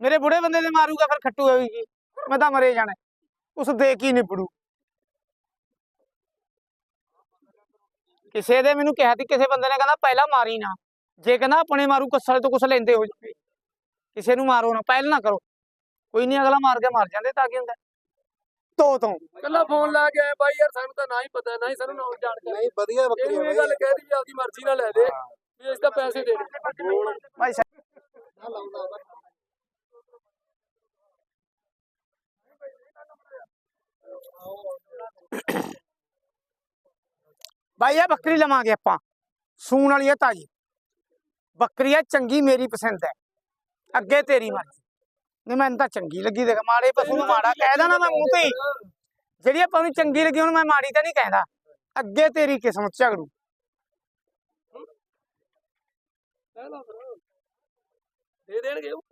ਮੇਰੇ ਬੁੜੇ ਬੰਦੇ ਦੇ ਮਾਰੂਗਾ ਫਿਰ ਖੱਟੂ ਹੋਈ ਜੀ ਮੈਂ ਤਾਂ ਮਰੇ ਜਾਣਾ। ਉਸ ਦੇ ਕੀ ਨਿਪੜੂ ਕਿਸੇ ਦੇ ਮੈਨੂੰ ਕਿਹਾ ਸੀ ਕਿਸੇ ਬੰਦੇ ਨੇ ਕਹਿੰਦਾ ਪਹਿਲਾਂ ਮਾਰੀ ਨਾ। ਜੇ ਕਹਿੰਦਾ ਆਪਣੇ ਮਾਰੂ ਕੱਸਲੇ ਤੋਂ ਕੁਛ ਲੈਂਦੇ ਹੋ ਜਾਵੇ ਕਿਸੇ ਨੂੰ ਮਾਰੋ ਨਾ ਪਹਿਲ ਨਾ ਕਰੋ। ਕੋਈ ਨਹੀਂ ਅਗਲਾ ਮਾਰ ਕੇ ਮਰ ਜਾਂਦੇ ਤਾਂ ਕੀ ਹੁੰਦਾ? ਤੋ ਤੋਂ। ਕੱਲਾ ਫੋਨ ਲਾ ਕੇ ਆਏ ਬਾਈ ਯਾਰ ਸਾਨੂੰ ਤਾਂ ਨਾ ਹੀ ਪਤਾ ਨਾ ਹੀ ਸਾਨੂੰ ਨੌਲੇਜ ਜਾਣਕਾਰੀ ਨਹੀਂ ਵਧੀਆ ਬੱਕਰੀ ਇਹ ਗੱਲ ਕਹਿ ਦੀ ਵੀ ਆਪਦੀ ਮਰਜ਼ੀ ਨਾਲ ਲੈ ਦੇ ਵੀ ਇਸ ਤਾਂ ਪੈਸੇ ਦੇ ਦੇ। ਭਾਈ ਸਾਹਿਬ ਭਾਈ ਇਹ ਬੱਕਰੀ ਲਵਾਂਗੇ ਆਪਾਂ। ਸੂਣ ਵਾਲੀ ਹੈ ਤਾਜੀ। ਬੱਕਰੀ ਹੈ ਚੰਗੀ ਮੇਰੀ ਪਸੰਦ ਹੈ ਅੱਗੇ ਤੇਰੀ ਮਰਜ਼ੀ। ਨਹੀਂ ਮੈਨੂੰ ਤਾਂ ਚੰਗੀ ਲੱਗੀ ਦੇਖ ਮਾੜੇ ਪਸ਼ੂ ਨੂੰ ਮਾੜਾ ਕਹਿ ਦੇਣਾ ਮੈਂ ਮੂੰਹ ਤੇ ਹੀ। ਜਿਹੜੀ ਆਪਾਂ ਨੂੰ ਚੰਗੀ ਲੱਗੀ ਹੁਣ ਮੈਂ ਮਾੜੀ ਤਾਂ ਨਹੀਂ ਕਹਿੰਦਾ। ਅੱਗੇ ਤੇਰੀ ਕਿਸਮਤ ਝਗੜੂ। ਦੇ ਦੇਣਗੇ ਉਹ।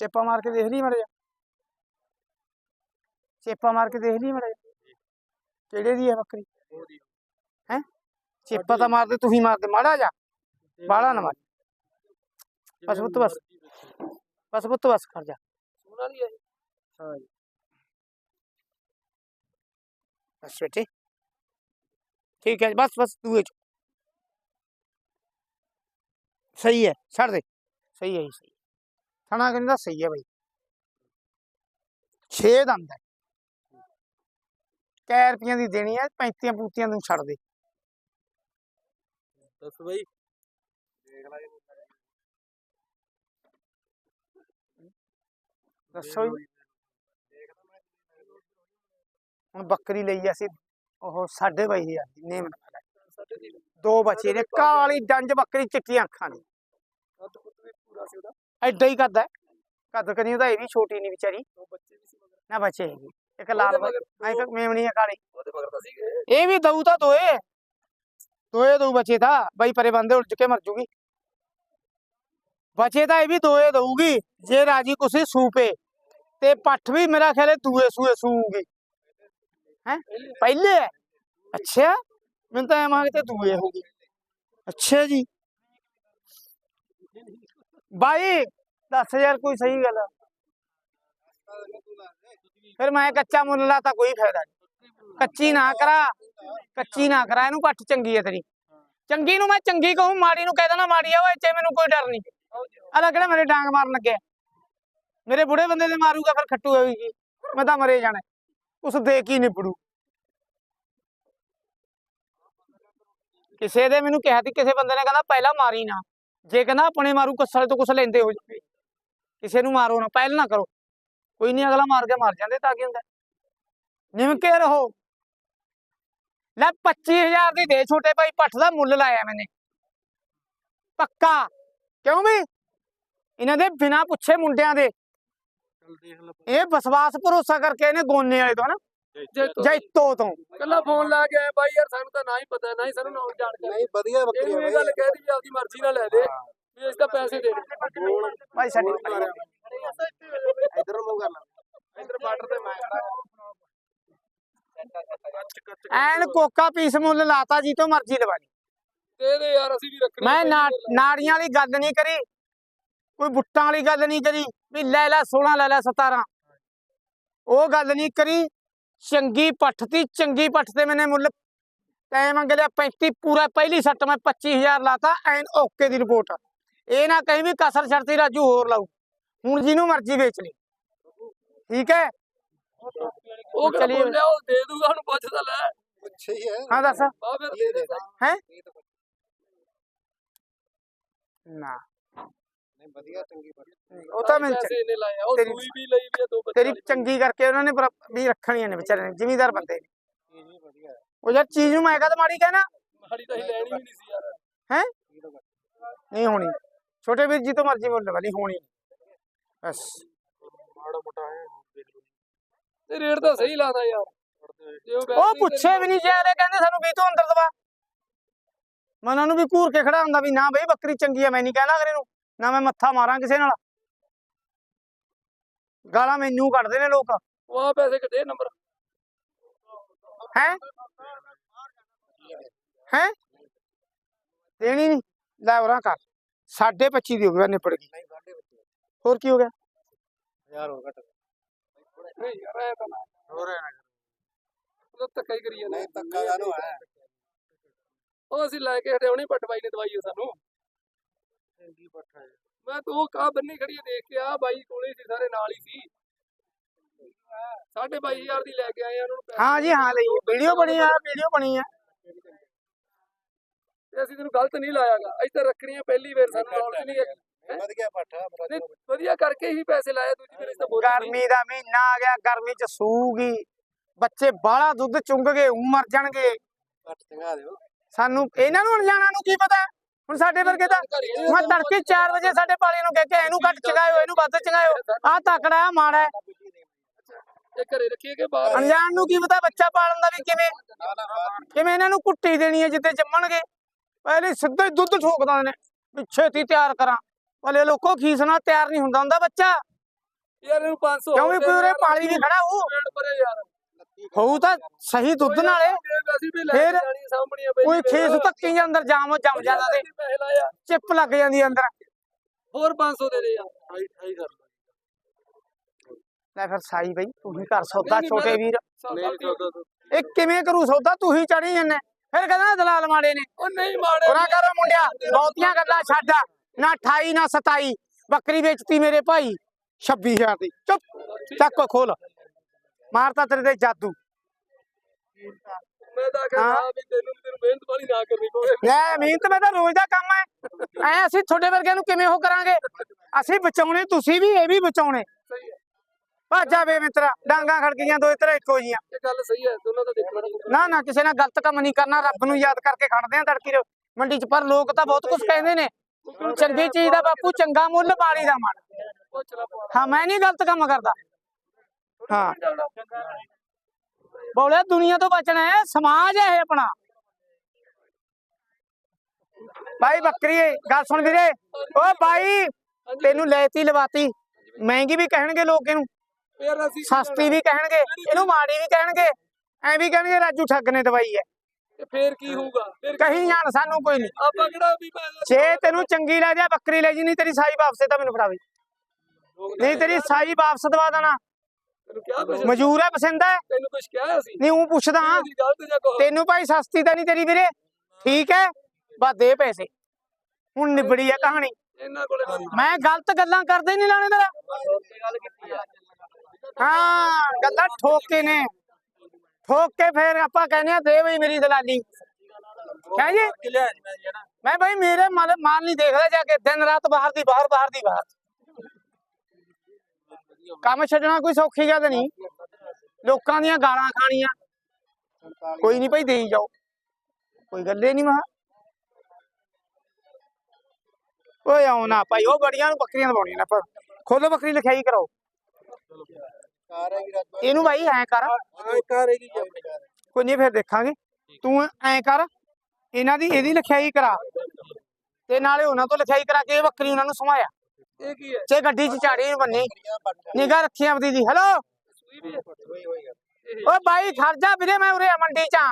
ਚੇਪਾ ਮਾਰ ਕੇ ਦੇਖ ਲਈ ਮੜ ਜਾ ਚੇਪਾ ਮਾਰ ਕੇ ਦੇਖ ਲਈ ਮੜ ਜਾ ਕਿਹੜੇ ਦੀ ਹੈ ਬੱਕਰੀ? ਹੈ? ਚੇਪਾ ਤਾਂ ਮਾਰਦੇ ਤੁਸੀਂ ਮਾਰਦੇ ਮਾੜਾ ਜਾ। ਬਾਲਾ ਨਾ ਮਾਰ। ਬਸ ਪੁੱਤ ਬਸ। ਬਸ ਪੁੱਤ ਬਸ ਕਰ ਜਾ। ਸੂਣ ਵਾਲੀ ਹੈ ਹਾਂ ਜੀ। ਬਸ ਬੇਟੇ। ਠੀਕ ਹੈ ਬਸ ਬਸ ਦੂਏ ਚ। ਸਹੀ ਹੈ ਛੱਡ ਦੇ। ਸਹੀ ਹੈ ਜੀ ਸਹੀ ਥਣਾ ਕਹਿੰਦਾ ਸਹੀ ਹੈ ਬਾਈ। 6 ਦੰਦ ਹੈ। ਕੈ ਰੁਪਈਆਂ ਦੀ ਦੇਣੀ ਹੈ 35 ਪੂਤੀਆਂ ਨੂੰ ਛੱਡ ਦੇ। ਦੱਸ ਬਾਈ। ਦੇਖ ਲੈ ਦੱਸੋ ਜੀ। ਹੁਣ ਬੱਕਰੀ ਲਈ ਅਸੀਂ ਉਹ ਸਾਢੇ ਬਾਈ ਹਜ਼ਾਰ ਦੀ ਨੇਮ ਦੀ ਬੱਚੇ ਨੇ ਕਾਲੀ ਡੰਜ ਬੱਕਰੀ ਚਿੱਟੀਆਂ ਅੱਖਾਂ ਉਹਦਾ। ਐਡਾ ਹੀ ਕੱਦ ਹੈ। ਕੱਦ ਕਰੀ ਉਹਦਾ ਇਹ ਵੀ ਛੋਟੀ ਨਹੀਂ ਵਿਚਾਰੀ। ਦੋ ਬੱਚੇ ਵੀ ਸੀ ਮਗਰ। ਨਾ ਬੱਚੇ ਹੈਗੀ। ਇੱਕ ਲਾਲ ਉਹਦੇ ਆ ਇੱਕ ਮਗਰ ਮੇਮਣੀ ਹੈ ਕਾਲੀ। ਉਹਦੇ ਮਗਰ ਤਾਂ ਸੀਗੇ। ਇਹ ਵੀ ਦਊ ਤਾਂ ਦੋਏ। ਦੋਏ ਦਊ ਬੱਚੇ ਤਾਂ। ਬਾਈ ਪਰੇ ਬੰਦੇ ਉਲਝ ਕੇ ਮਰ ਜੂਗੀ। ਬੱਚੇ ਤਾਂ ਇਹ ਵੀ ਦੋਏ ਦਊਗੀ। ਜੇ ਰਾਜੀ ਕੁਸੀ ਸੂਪੇ। ਤੇ ਪੱਠ ਵੀ ਮੇਰਾ ਖਿਆਲ ਹੈ ਦੂਏ ਸੂਏ ਸੂਗੀ ਹੈ? ਪਹਿਲੇ ਹੈ? ਅੱਛਾ। ਮੈਨੂੰ ਤਾਂ ਐਂ ਤੇ ਦੂਏ ਹੋਗੀ ਅੱਛਾ ਜੀ। ਬਾਈ ਦੱਸ ਯਾਰ ਕੋਈ ਸਹੀ ਗੱਲ। ਆ। ਫਿਰ ਮੈਂ ਕੱਚਾ ਮੁੱਲ ਲਾ ਤਾਂ ਕੋਈ ਫਾਇਦਾ ਨਹੀਂ ਕੱਚੀ ਨਾ ਕਰਾ, ਕੱਚੀ ਨਾ ਕਰਾ, ਇਹਨੂੰ ਪੱਠ ਚੰਗੀ ਹੈ ਤੇਰੀ। ਚੰਗੀ ਨੂੰ ਮੈਂ ਚੰਗੀ ਕਹੂੰ, ਮਾੜੀ ਨੂੰ ਕਹਿ ਦੇਣਾ, ਮਾੜੀ ਆ, ਓਏ ਤੇ ਮੈਨੂੰ ਕੋਈ ਡਰ ਨਹੀਂ ਅਲਾ ਕਿਹੜਾ ਮੇਰੇ ਡਾਂਗ ਮਾਰਨ ਲੱਗਿਆ। ਮੇਰੇ ਬੁੜੇ ਬੰਦੇ ਦੇ ਮਾਰੂਗਾ, ਫਿਰ ਖੱਟੂ ਹੋਈ ਮੈਂ ਤਾਂ ਮਰੇ ਜਾਣਾ। ਉਸ ਦੇ ਕੀ ਨਿਪੜੂ ਕਿਸੇ ਦੇ ਮੈਨੂੰ ਕਿਹਾ ਸੀ, ਕਿਸੇ ਬੰਦੇ ਨੇ ਕਹਿੰਦਾ, ਪਹਿਲਾਂ ਮਾਰੀ ਨਾ। ਜੇ ਕਹਿੰਦਾ ਆਪਣੇ ਮਾਰੂ ਕੱਸਲੇ ਤੋਂ ਕੁਛ ਲੈਂਦੇ ਹੋ ਜਾਵੇ ਕਿਸੇ ਨੂੰ ਮਾਰੋ ਨਾ, ਪਹਿਲ ਨਾ ਕਰੋ। ਕੋਈ ਨਹੀਂ ਅਗਲਾ ਮਾਰ ਕੇ ਮਰ ਜਾਂਦੇ ਤਾਂ ਕੀ ਹੁੰਦਾ? ਨਿਮਕੇ ਰਹੋ। ਲੈ 25000 ਦੀ ਦੇ ਛੋਟੇ ਭਾਈ ਪੱਠ ਦਾ ਮੁੱਲ ਲਾਇਆ ਮੈਨੇ। ਪੱਕਾ? ਕਿਉਂ ਵੀ? ਇਹਨਾਂ ਦੇ ਬਿਨਾ ਪੁੱਛੇ ਮੁੰਡਿਆਂ ਦੇ। ਇਹ ਵਿਸ਼ਵਾਸ ਭਰੋਸਾ ਕਰਕੇ ਇਹਨੇ ਗੋਨੇ ਵਾਲੇ ਤੋਂ ਨਾ ਜੇ ਜੈਤੋ ਤੋਂ। ਕੱਲਾ ਫੋਨ ਲਾ ਕੇ ਆਏ ਬਾਈ ਯਾਰ ਸਾਨੂੰ ਤਾਂ ਨਾ ਹੀ ਪਤਾ ਨਾ ਹੀ ਸਾਨੂੰ ਨੌਲੇਜ ਜਾਣਕਾਰੀ ਨਹੀਂ ਵਧੀਆ ਬੱਕਰੀ ਇਹ ਗੱਲ ਕਹਿ ਦੀ ਵੀ ਆਪਦੀ ਮਰਜ਼ੀ ਨਾਲ ਲੈ ਦੇ ਵੀ ਇਸ ਤਾਂ ਪੈਸੇ ਦੇ ਦੇ। ਭਾਈ ਸਾਡੀ ਇਧਰ ਨੂੰ ਕਰ ਲੈ। ਇਧਰ ਬਾਰਡਰ ਤੇ ਮੈਂ ਖੜਾ ਐਨ ਕੋਕਾ ਪੀਸ ਮੁੱਲ ਲਾਤਾ ਜੀ ਤੋਂ ਮਰਜ਼ੀ ਲਵਾ ਲਈ। ਦੇ ਦੇ ਯਾਰ ਅਸੀਂ ਵੀ ਰੱਖਣੀ ਮੈਂ ਨਾ ਨਾੜੀਆਂ ਵਾਲੀ ਗੱਲ ਨਹੀਂ ਕਰੀ ਕੋਈ ਬੁੱਟਾਂ ਵਾਲੀ ਗੱਲ ਨਹੀਂ ਕਰੀ ਵੀ ਲੈ ਲੈ 16 ਲੈ ਲੈ 17 ਉਹ ਗੱਲ ਨਹੀਂ ਕਰੀ ਚੰਗੀ ਪੱਠ ਤੀ ਚੰਗੀ ਪੱਠ ਤੇ ਮੈਨੇ ਮੁੱਲ ਤੈਂ ਮੰਗ ਲਿਆ 35 ਪੂਰਾ ਪਹਿਲੀ ਸੱਟ ਮੈਂ 25000 ਲਾਤਾ ਐਨ ਓਕੇ ਦੀ ਰਿਪੋਰਟ ਇਹ ਨਾ ਕਹੀਂ ਵੀ ਕਸਰ ਛੜਤੀ ਰਾਜੂ ਹੋਰ ਲਾਊ। ਹੁਣ ਜਿਹਨੂੰ ਮਰਜ਼ੀ ਵੇਚ ਲਈ ਠੀਕ ਹੈ? ਉਹ। ਬੋਲਿਆ ਉਹ ਦੇ ਦੂਗਾ ਉਹਨੂੰ ਪੁੱਛਦਾ ਲੈ। ਅੱਛਾ ਹੀ ਹੈ ਹਾਂ ਦੱਸ। ਹੈ? ਨਾ। ਨਹੀਂ ਵਧੀਆ ਚੰਗੀ ਉਹ ਤਾਂ ਮੈਂ ਤੇਰੀ- ਸੂਈ ਵੀ ਲਈ ਵੀ ਆ ਦੋ ਬੱਚੇ ਤੇਰੀ ਚੰਗੀ ਕਰਕੇ ਉਹਨਾਂ ਨੇ ਵੀ ਰੱਖਣੀਆਂ ਨੇ ਵਿਚਾਰੇ ਨੇ ਜ਼ਿਮੀਦਾਰ ਬੰਦੇ ਨੇ। ਇਹ ਵੀ ਵਧੀਆ ਹੈ। ਉਹ ਯਾਰ ਚੀਜ਼ ਨੂੰ ਮੈਂ ਕਹਦਾ ਮਾੜੀ ਕਹਿਣਾ? ਮਾੜੀ ਤਾਂ ਹੀ ਲੈਣੀ ਵੀ ਨਹੀਂ ਸੀ ਯਾਰ। ਹੈ? ਨਹੀਂ ਹੋਣੀ। ਛੋਟੇ ਵੀਰ ਜੀ ਤੋਂ ਮਰਜ਼ੀ ਮੁੱਲ ਵਾਲੀ ਹੋਣੀ। ਬਸ। ਮਾੜਾ ਮੋਟਾ ਹੈ ਤੇ ਰੇਟ ਤਾਂ ਸਹੀ ਲਾਦਾ ਯਾਰ। ਜੇ ਉਹ ਉਹ ਵੈਸੇ ਹੀ ਪੁੱਛੇ ਵੀ ਨਹੀਂ ਜਾਰੇ ਕਹਿੰਦੇ ਸਾਨੂੰ ਵੀ ਤੋਂ ਅੰਦਰ ਦਵਾ ਮੈਂ ਉਹਨਾਂ ਨੂੰ ਵੀ ਘੂਰ ਕੇ ਖੜਾ ਹੁੰਦਾ ਵੀ ਨਾ ਬਈ ਬੱਕਰੀ ਚੰਗੀ ਆ ਮੈਂ ਨਹੀਂ ਕਹਿੰਦਾ ਅਗਲੇ ਨੂੰ। ਨਾ ਮੈਂ ਮੱਥਾ ਮਾਰਾਂ ਕਿਸੇ ਨਾਲ। ਗਾਲਾਂ ਮੈਨੂੰ ਕੱਢਦੇ ਨੇ ਲੋਕ। ਆ ਪੈਸੇ ਕਿੱਡੇ ਨੰਬਰ ਹੈ? ਹੈ? ਦੇਣੀ ਨਹੀਂ ਲੈ ਉਰਾਂ ਕਰ। ਸਾਢੇ 25 ਦੀ ਹੋ ਗਈ ਨਿਪੜ ਗਈ। ਹੋਰ ਕੀ ਹੋ ਗਿਆ? ਯਾਰ ਹੋ ਘਟ ਨਹੀਂ ਯਾਰ ਐ ਤਾਂ ਨਾ। ਹੋਰ ਉਹ ਤਾਂ ਧੱਕਾ ਹੀ ਕਰੀ ਜਾਂਦੇ ਨਹੀਂ ਤੱਕਾ ਦਾ ਨੂੰ ਹੈ। ਉਹ ਅਸੀਂ ਲੈ ਕੇ ਹਟੇ ਹੁਣੀ ਪੱਟ ਬਾਈ ਨੇ ਦਵਾਈ ਉਹ ਸਾਨੂੰ। ਚੰਗੀ ਪੱਠਾ ਹੈ। ਮੈਂ ਤੂੰ ਕਾ ਬੰਨੀ ਖੜੀ ਹੈ ਦੇਖ ਕੇ ਆ ਬਾਈ ਕੋਲੇ ਸੀ ਸਾਰੇ ਨਾਲ ਹੀ ਸੀ। ਸਾਢੇ ਬਾਈ ਹਜ਼ਾਰ ਦੀ ਲੈ ਕੇ ਆਏ ਆ ਉਹਨਾਂ ਨੂੰ ਪੈਸੇ ਹਾਂ ਜੀ ਹਾਂ ਲਈ। ਵੀਡੀਓ ਬਣੀ ਆ ਵੀਡੀਓ ਬਣੀ ਆ। ਤੇ ਅਸੀਂ ਤੈਨੂੰ ਗਲਤ ਨਹੀਂ ਲਾਇਆਗਾ। ਅਸੀਂ ਤਾਂ ਰੱਖਣੀਆਂ ਪਹਿਲੀ ਵਾਰ ਸਾਨੂੰ ਨੌਲੇਜ ਨਹੀਂ। ਹੈਗੀ। ਵਧੀਆ ਪੱਠਾ ਨਹੀਂ, ਵਧੀਆ। ਕਰਕੇ ਹੀ ਪੈਸੇ ਲਾਏ ਦੂਜੀ ਵਾਰ ਇਸ ਤਾਂ ਬੋਲੀ ਨਹੀਂ। ਗਰਮੀ ਦਾ ਮਹੀਨਾ ਆ ਗਿਆ ਗਰਮੀ ਚ ਸੂਗੀ। ਬੱਚੇ ਬਾਹਲਾ ਦੁੱਧ ਚੁੰਗ ਗਏ ਉ ਮਰ ਜਾਣਗੇ। ਪੱਠ ਚੰਗਾ ਦਿਓ। ਸਾਨੂੰ ਇਹਨਾਂ ਨੂੰ ਅਣਜਾਣਾ ਨੂੰ ਕੀ ਪਤਾ? ਹੁਣ ਸਾਡੇ ਵਰਗੇ ਤਾਂ ਮੈਂ ਤੜਕੇ 4 ਵਜੇ ਸਾਡੇ ਪਾਲੇ ਨੂੰ ਕਹਿ ਕੇ ਇਹਨੂੰ ਘੱਟ ਚਗਾਇਓ ਇਹਨੂੰ ਵੱਧ ਚਗਾਇਓ। ਆ ਤਕੜਾ ਆ ਮਾੜਾ ਹੈ। ਇਹ ਘਰੇ ਰੱਖੀਏ ਕਿ ਬਾਹਰ? ਅਣਜਾਣ ਨੂੰ ਕੀ ਪਤਾ ਬੱਚਾ ਪਾਲਣ ਦਾ ਵੀ ਕਿਵੇਂ? ਕਿਵੇਂ ਇਹਨਾਂ ਨੂੰ ਕੁੱਟੀ ਦੇਣੀ ਹੈ ਜਿੱਦੇ ਜੰਮਣਗੇ? ਪਹਿਲੇ ਸਿੱਧਾ ਹੀ ਦੁੱਧ ਠੋਕਦਾ ਨੇ ਪਿੱਛੇ ਤੀ ਤਿਆਰ ਕਰਾਂ। ਭਲੇ ਲੋਕੋ ਖੀਸਣਾ ਤਿਆਰ ਨਹੀਂ ਹੁੰਦਾ ਹੁੰਦਾ ਬੱਚਾ। ਯਾਰ ਇਹਨੂੰ 500 ਕਿਉਂ ਵੀ ਕੋਈ ਉਰੇ ਪਾਲੀ ਵੀ ਖੜਾ ਪਰੇ ਯਾਰ। ਹੋਊ ਤਾਂ ਸਹੀ ਦੁੱਧ ਨਾਲੇ। ਫਿਰ ਕੋਈ। ਖੀਸ ਧੱਕੀ ਜਾਂ ਅੰਦਰ ਜਾਮ ਜੰਮ ਜਾਂਦਾ। ਤੇ ਚਿੱਪ ਲੱਗ ਜਾਂਦੀ ਅੰਦਰ। ਹੋਰ 500 ਦੇ ਦੇ ਯਾਰ। ਕਰ ਲੈ ਫਿਰ ਸਾਈ ਬਈ ਤੂੰ ਹੀ ਕਰ ਸੌਦਾ ਨਹੀਂ, ਛੋਟੇ ਵੀਰ। ਨਹੀਂ ਇਹ ਕਿਵੇਂ ਕਰੂ ਸੌਦਾ? ਤੂੰ ਹੀ ਚੜੀ ਜੰਨੇ ਫਿਰ ਕਹਿੰਦਾ ਦਲਾਲ ਮਾੜੇ ਨੇ। ਉਹ ਨਹੀਂ ਮਾੜੇ ਉਹਨਾਂ ਕਰੋ ਮੁੰਡਿਆ। ਬਹੁਤੀਆਂ ਗੱਲਾਂ ਛੱਡ। ਨਾ 28 ਨਾ 27 ਬੱਕਰੀ ਵੇਚਤੀ ਮੇਰੇ ਭਾਈ 26000 ਦੀ। ਚੁੱਪ ਚੱਕ ਖੋਲ। ਮਾਰਤਾ ਤੇਰੇ ਤੇ ਜਾਦੂ। ਮੈਂ ਤਾਂ ਕਹਿੰਦਾ। ਵੀ ਤੈਨੂੰ ਤੈਨੂੰ ਮਿਹਨਤ ਵਾਲੀ ਨਾ ਕਰਨੀ ਪਵੇ। ਲੈ ਮਿਹਨਤ ਮੈਂ ਤਾਂ ਰੋਜ਼ ਦਾ ਕੰਮ ਹੈ ਐ ਅਸੀਂ ਤੁਹਾਡੇ ਵਰਗਿਆਂ ਨੂੰ ਕਿਵੇਂ ਉਹ ਕਰਾਂਗੇ? ਅਸੀਂ ਬਚਾਉਣੇ ਤੁਸੀਂ ਵੀ ਇਹ ਵੀ ਬਚਾਉਣੇ। ਭਾਜਾ ਵੇ ਮਿੱਤਰਾ ਡਾਂਗਾ ਦੋ ਇੱਕੋ ਜੀਆਂ। ਇਹ ਗੱਲ ਸਹੀ ਹੈ ਦੋਨਾਂ ਦਾ ਦੇਖਣਾ ਨਾ ਨਾ ਕਿਸੇ ਨਾਲ ਗਲਤ ਕੰਮ ਨਹੀਂ ਕਰਨਾ ਰੱਬ ਨੂੰ ਯਾਦ ਕਰਕੇ ਖੜਦੇ ਆ ਤੜਕੀ ਰੋ- ਮੰਡੀ 'ਚ। ਪਰ ਲੋਕ ਤਾਂ ਬਹੁਤ ਕੁਝ ਕਹਿੰਦੇ ਨੇ। ਚੰਗੀ ਚੀਜ਼ ਦਾ ਬਾਪੂ ਚੰਗਾ ਮੁੱਲ ਮਾੜੀ ਦਾ ਪਵਾ ਹਾਂ ਮੈਂ ਨਹੀਂ ਗਲਤ ਕੰਮ ਕਰਦਾ। ਹਾਂ। ਬੋਲਿਆ ਦੁਨੀਆ ਤੋਂ ਬਚਣਾ ਹੈ ਸਮਾਜ ਹੈ ਇਹ ਆਪਣਾ। ਭਾਈ ਬੱਕਰੀ ਗੱਲ ਸੁਣ ਵੀਰੇ। ਓ ਭਾਈ ਤੈਨੂੰ ਲੈਤੀ ਲਵਾਤੀ। ਮਹਿੰਗੀ ਵੀ ਕਹਿਣਗੇ ਲੋਕ ਇਹਨੂੰ। ਸਸਤੀ ਵੀ ਕਹਿਣਗੇ ਇਹਨੂੰ ਮਾੜੀ ਵੀ ਕਹਿਣਗੇ। ਐ ਵੀ ਕਹਿਣਗੇ ਰਾਜੂ ਠੱਗ ਨੇ ਦਵਾਈ ਹੈ। ਤੇ ਫੇਰ ਕੀ ਹੋਊਗਾ? ਫਿਰ ਕਹੀ ਜਾਣ ਸਾਨੂੰ ਕੋਈ ਨਹੀਂ। ਆਪਾਂ ਕਿਹੜਾ ਵੀ ਮੈਂ- ਜੇ ਤੈਨੂੰ ਚੰਗੀ ਲੱਗ ਜਾ ਬੱਕਰੀ ਲੈ ਜੀ ਨਹੀਂ ਤੇਰੀ ਸਾਈ ਵਾਪਸੇ ਤਾਂ ਮੈਨੂੰ ਫੜਾਵੇ। ਨਹੀਂ ਤੇਰੀ ਸਾਈ ਵਾਪਸ ਦਵਾ ਦੇਣਾ। ਮਜੂਰ ਹੈ ਪਸੰਦ ਹੈ ਤੈਨੂੰ ਕੁਛ ਕਿਹਾ ਸੀ? ਨਹੀਂ ਉਹ ਪੁੱਛਦਾ ਤੈਨੂੰ ਭਾਈ ਸਸਤੀ ਤਾਂ ਨਹੀਂ ਤੇਰੀ ਵੀਰੇ। ਠੀਕ ਹੈ ਬਸ ਦੇ ਪੈਸੇ। ਹੁਣ ਨਿਬੜੀ ਹੈ ਕਹਾਣੀ। ਇਹਨਾਂ ਕੋਲੇ ਤਾਂ ਮੈਂ ਗਲਤ ਗੱਲਾਂ ਕਰਦੇ ਨਹੀਂ ਲਾਣੇ ਤੇਰਾ। ਆ। ਹਾਂ ਗੱਲਾਂ ਠੋਕ ਨੇ। ਠੋਕ ਕੇ ਫਿਰ ਆਪਾਂ ਕਹਿੰਦੇ ਆ ਦੇ ਬਈ ਮੇਰੀ ਦਲਾਲੀ ਕਹਿ ਜੀ ਮੈਂ ਭਾਈ ਮੇਰੇ ਮਾਲ ਮਾਲ ਨਹੀਂ ਦੇਖਦਾ ਜਾ ਕੇ ਦਿਨ ਰਾਤ ਬਾਹਰ ਦੀ ਬਾਹਰ ਬਾਹਰ ਦੀ ਬਾਹਰ ਕੰਮ ਛੱਡਣਾ ਕੋਈ ਸੌਖੀ ਗੱਲ ਨਹੀਂ ਲੋਕਾਂ ਦੀਆਂ ਗਾਲਾਂ ਖਾਣੀਆਂ ਕੋਈ ਨਹੀਂ ਭਾਈ ਦੇਈ ਜਾਓ ਕੋਈ ਗੱਲੇ ਨਹੀਂ ਮਾ ਓਏ ਆਉ ਨਾ ਭਾਈ ਉਹ ਬੜੀਆਂ ਨੂੰ ਬੱਕਰੀਆਂ ਦਵਾਉਣੀਆਂ ਨਾ ਪਰ ਖੋਲੋ ਬੱਕਰੀ ਲਿਖਾਈ ਕਰਾਓ ਕਾਰ ਹੈਗੀ ਰਾਤ ਇਹਨੂੰ ਭਾਈ ਐ ਕਰ। ਕੋਈ ਨਹੀਂ ਫਿਰ ਦੇਖਾਂਗੇ। ਤੂੰ ਐ ਕਰ ਇਹਨਾਂ ਦੀ ਇਹਦੀ ਲਿਖਾਈ ਕਰਾ। ਤੇ ਨਾਲੇ ਉਹਨਾਂ ਤੋਂ ਲਿਖਾਈ ਕਰਾ ਕੇ ਇਹ ਬੱਕਰੀ ਉਹਨਾਂ ਨੂੰ ਸਮਾਇਆ। ਇਹ ਕੀ ਹੈ? ਤੇ ਗੱਡੀ 'ਚ ਝਾੜੀ ਬੰਨੀ ਨਿਗਾਹ ਰੱਖੀ ਆਪਦੀ ਦੀ। ਹੈਲੋ ਓ ਬਾਈ ਖੜ ਜਾ ਵੀਰੇ ਮੈਂ ਉਰੇ ਮੰਡੀ 'ਚ ਆਂ।